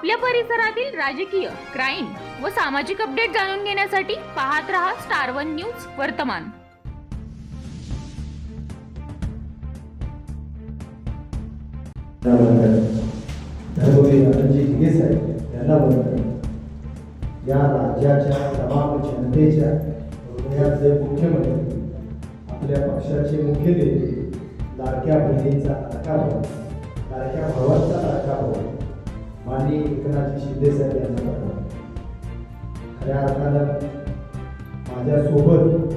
आपल्या परिसरातील राजकीय क्राईम व सामाजिक अपडेट जाणून घेण्यासाठी पाहत रहा स्टार वन न्यूज वर्तमान. या राज्याच्या तमाम जनतेच्या हृदयाचे मुख्यमंत्री आपल्या पक्षाचे मुख्य नेते लाडक्या बहिणीचा लाडका भाऊ लाडक्या भावाचा लाडका भाऊ माननीय एकनाथजी शिंदे साहेब यांना पाठवलं खऱ्या अर्थानं माझ्यासोबत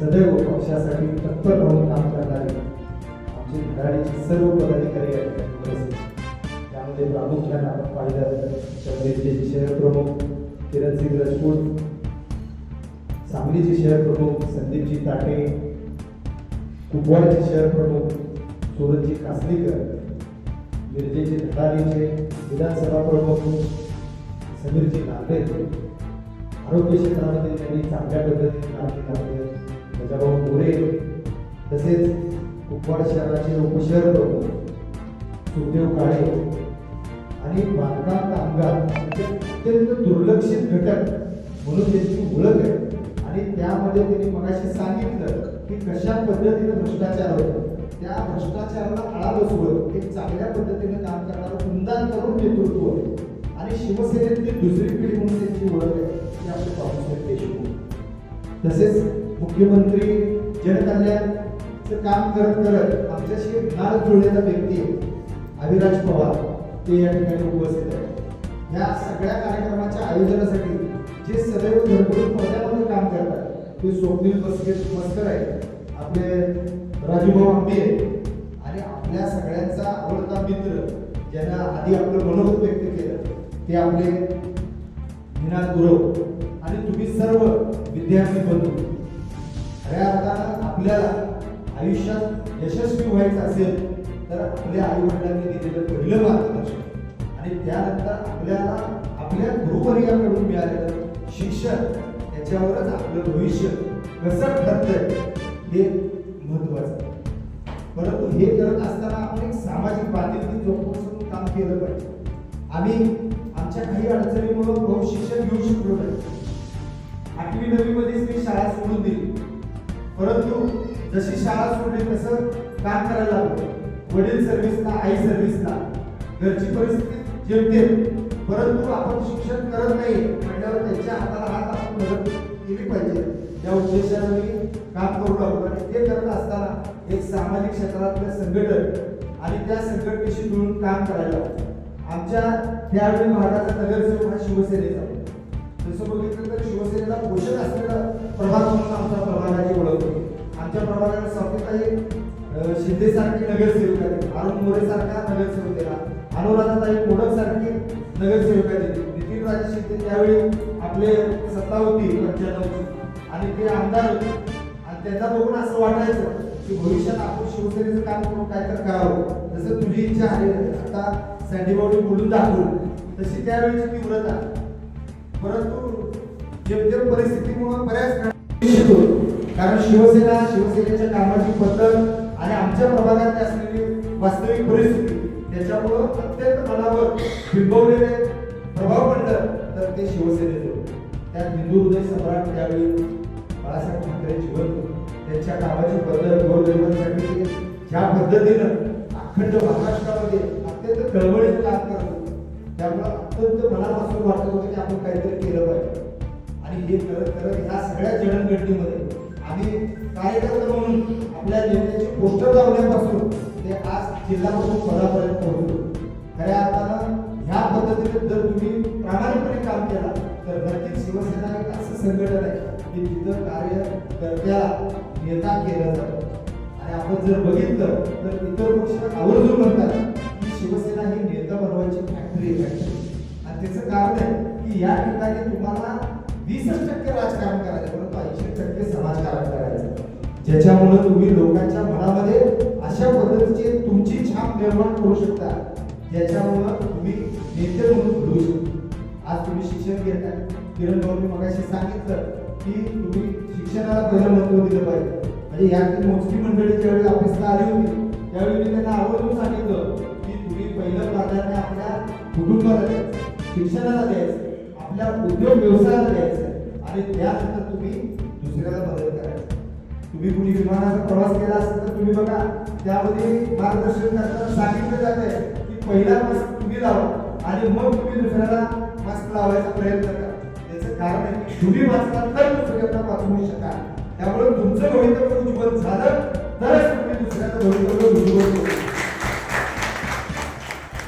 सदैव पक्षासाठी तत्पर राहून काम करणारे आमचे घराण्याचे सर्व पदाधिकारी आहेत. त्यामध्ये प्रामुख्यानं आपण पाहिलं चंद्रेचे शहर प्रमुख किरणसिंग राजपूत सांगलीचे शहर प्रमुख संदीपजी ताटे कुपवाडचे शहर प्रमुख सूरजजी कासलीकर मिरजेचे धडाडीचे विधानसभा प्रमुख समीरजी नांदेड आरोग्य क्षेत्रामध्ये त्यांनी चांगल्या पद्धतीने काम केलं आहे गजाभाऊ मोरे तसेच कुपवाड शहराचे उपशहर प्रमुख सुखदेव काळे आणि बांधकाम कामगार अत्यंत दुर्लक्षित घटक म्हणून त्यांची ओळख आहे. आणि त्यामध्ये त्यांनी मगाशी सांगितलं की कशा पद्धतीने भ्रष्टाचार होतो. त्या भ्रष्टाचाराला आळा बसवत एक चांगल्या पद्धतीने काम करणारं उमदान करून नेतृत्व होते. आणि शिवसेनेतली दुसरी पिढी म्हणून त्यांची ओळख आहे ती आपले बाबासाहेब देशमुख. तसेच मुख्यमंत्री जनकल्याणचं काम करत करत आमच्याशी नाल नाळ जुळलेला व्यक्ती आहे अविराज पवार. ते या ठिकाणी उपस्थित आहेत. या सगळ्या कार्यक्रमाच्या आयोजनासाठी जे सदैव घरकुल पदामध्ये ते स्वप्नील बसके मस्कर आहेत. आपले राजूभाऊ आंबे आहेत. आणि आपल्या सगळ्यांचा आवडता मित्र ज्यांना आधी आपलं मनोगत व्यक्त केलं ते आपले निनाद गुरव. आणि तुम्ही सर्व विद्यार्थी बंधू. खऱ्या अर्थानं आपल्याला आयुष्यात यशस्वी व्हायचं असेल तर आपल्या आई वडिलांनी दिलेलं पहिलं मार्गदर्शन. आणि त्यानंतर आपल्याला आपल्या गुरुवर्याकडून मिळालेलं शिक्षण त्याच्यावरच आपलं भविष्य कसं ठरतंय हे महत्वाचं परंतु हे करत असताना आपण एक सामाजिक बांधिलकी जोपासून काम केलं पाहिजे. आम्ही आमच्या काही अडचणीमुळे बहु शिक्षण घेऊ शकलो नाही. आठवी नववी मध्येच मी शाळा सोडून दिली. परंतु जशी शाळा सोडली तसं काम करायला लागलो. वडील सर्व्हिसला आई सर्व्हिसला घरची परिस्थिती जेमतेम परंतु आपण शिक्षण करत नाही म्हटल्यावर त्यांच्या हाताला हात आपण मदत केली पाहिजे. त्या उद्देशाने मी काम करू लागलो आणि ते करत असताना एक सामाजिक क्षेत्रातलं संघटन आणि त्या संघटनेशी मिळून काम करायला लागलो. आमच्या त्यावेळी भागाचा नगरसेवक हा शिवसेनेचा जसं बघितलं तर शिवसेनेला पोषक असलेला प्रभाग म्हणून आमच्या प्रभागाची ओळख होती आमच्या प्रभागाला स्वातीताई शिंदे सारखी नगरसेविका दिली अरुण मोरे सारखा नगरसेवक केला अनुराधाताई मोडक सारखी नगरसेविका दिली नितीन राजे शिंदे त्यावेळी आपले सत्ता होती. पंच्याण्णवची आणि ते आमदार होते. आणि त्यांना बघून असं वाटायचं की भविष्यात आपण शिवसेनेचं काम करून काय तर करावं. जसं तुझी इच्छा आहे आता सँडीबॉडी बोलून दाखवू तशी त्यावेळीची तीव्रता. परंतु जेमतेम परिस्थितीमुळे बऱ्याच कारण शिवसेना शिवसेनेच्या कामाची पद्धत आणि आमच्या प्रभागात असलेली वास्तविक परिस्थिती. त्याच्यामुळं अत्यंत मनावर बिंबवलेले प्रभाव पडलं तर ते शिवसेनेचे त्यात हिंदू हृदय सम्राट त्यावेळी बाळासाहेब ठाकरे जिवंत त्यांच्या कामाची पद्धत गोरगरिबांसाठी ज्या पद्धतीनं अखंड महाराष्ट्रामध्ये अत्यंत कळवळीत काम करत होते त्यामुळं अत्यंत मनापासून वाटत होतं की आपण काहीतरी केलं पाहिजे. आणि हे करत करत ह्या सगळ्या जडणघडणीमध्ये आम्ही कार्यकर्ता म्हणून आपल्या नेत्याची पोस्टर लावण्यापासून ते आज जिल्हापासून पदापर्यंत पोहोचलो. खऱ्या अर्थानं ह्या पद्धतीने जर तुम्ही प्रामाणिकपणे काम केला तर नक्कीच शिवसेना एक असं संघटन आहे की तिथं कार्य कर्त्याला नेता केलं जातं. आणि आपण जर बघितलं तर इतर पक्ष आवर्जून म्हणतात की शिवसेना ही नेता बनवायची फॅक्टरी फॅक्टरी आणि त्याचं कारण आहे की या ठिकाणी तुम्हाला वीसच टक्के राजकारण करायचं परंतु ऐंशी टक्के समाजकारण करायचं. ज्याच्यामुळे तुम्ही लोकांच्या मनामध्ये अशा पद्धतीचे तुमची छाप निर्माण करू शकता ज्याच्यामुळं तुम्ही नेते म्हणून घडू शकता. आज तुम्ही शिक्षण घेताय. किरण भाऊनी मगाशी सांगितलं की तुम्ही शिक्षणाला पहिलं महत्त्व दिलं पाहिजे. म्हणजे यातील मोजकी मंडळी ज्यावेळी ऑफिसला आली होती त्यावेळी मी त्यांना आवर्जून सांगितलं की तुम्ही पहिलं प्राधान्य आपल्या कुटुंबाला शिक्षणाला द्यायचं आपल्या उद्योग व्यवसायाला द्यायचं. आणि त्यानंतर तुम्ही तुम्ही कुणी विमानाचा प्रवास केला असेल तर तुम्ही बघा त्यामध्ये मार्गदर्शन करताना सांगितलं जातंय की पहिला मास्क तुम्ही लावा आणि मग तुम्ही दुसऱ्याला मास्क लावायचा प्रयत्न करा. त्याचं कारण आहे की तुम्ही वाचला तर दुसऱ्यांना वाचवू शकाल त्यामुळे तुमचं भवितव्य उज्ज्वल झालं तरच तुम्ही दुसऱ्याचं भवितव्य उज्ज्वल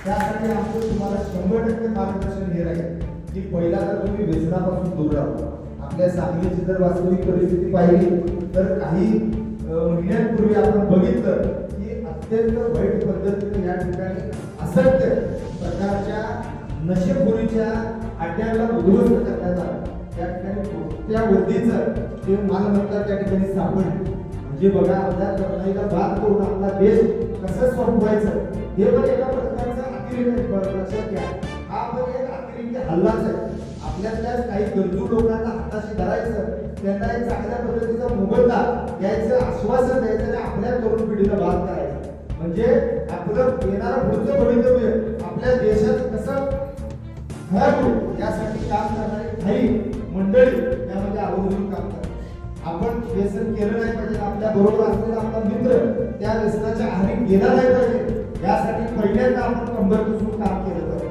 त्यासाठी आमचं तुम्हाला शंभर टक्के मार्गदर्शन हे राहील की पहिला तर तुम्ही व्यसनापासून दूर राहा. आपल्या सांगलीची जर वास्तविक परिस्थिती पाहिली तर काही महिन्यांपूर्वी आपण बघितलं की अत्यंत वाईट पद्धतीने या ठिकाणी असत्य प्रकारच्या नशेखोरीच्या अड्ड्याला उद्ध्वस्त करण्यात आला. त्या ठिकाणी त्या वृद्धीचं ते मालमत्ता त्या ठिकाणी सापडली. म्हणजे बघा आपल्या तरुणाईला बाद करून आपला देश कसं संपवायचं हे पण एका प्रकारचा अतिरेक लक्षात घ्या हा पण एक अतिरेकी हल्लाच आहे. आपल्यातल्या काही गरजू लोकांना हाताशी धरायचं त्यांना एक चांगल्या पद्धतीचा मोबदला द्यायचं आश्वासन द्यायचं आणि आपल्या तरुण पिढीला बाद करायचं. म्हणजे आपलं येणारं पुढचं भवितव्य आपल्या देशात कसं घरातून यासाठी काम करणारी काही मंडळी यामध्ये आवर्जून काम करतात. आपण व्यसन केलं नाही पाहिजे आपल्या बरोबर असलेला आपला मित्र त्या व्यसनाच्या आहारी गेला नाही पाहिजे. यासाठी पहिल्यांदा आपण कंबर कसून काम केलं पाहिजे.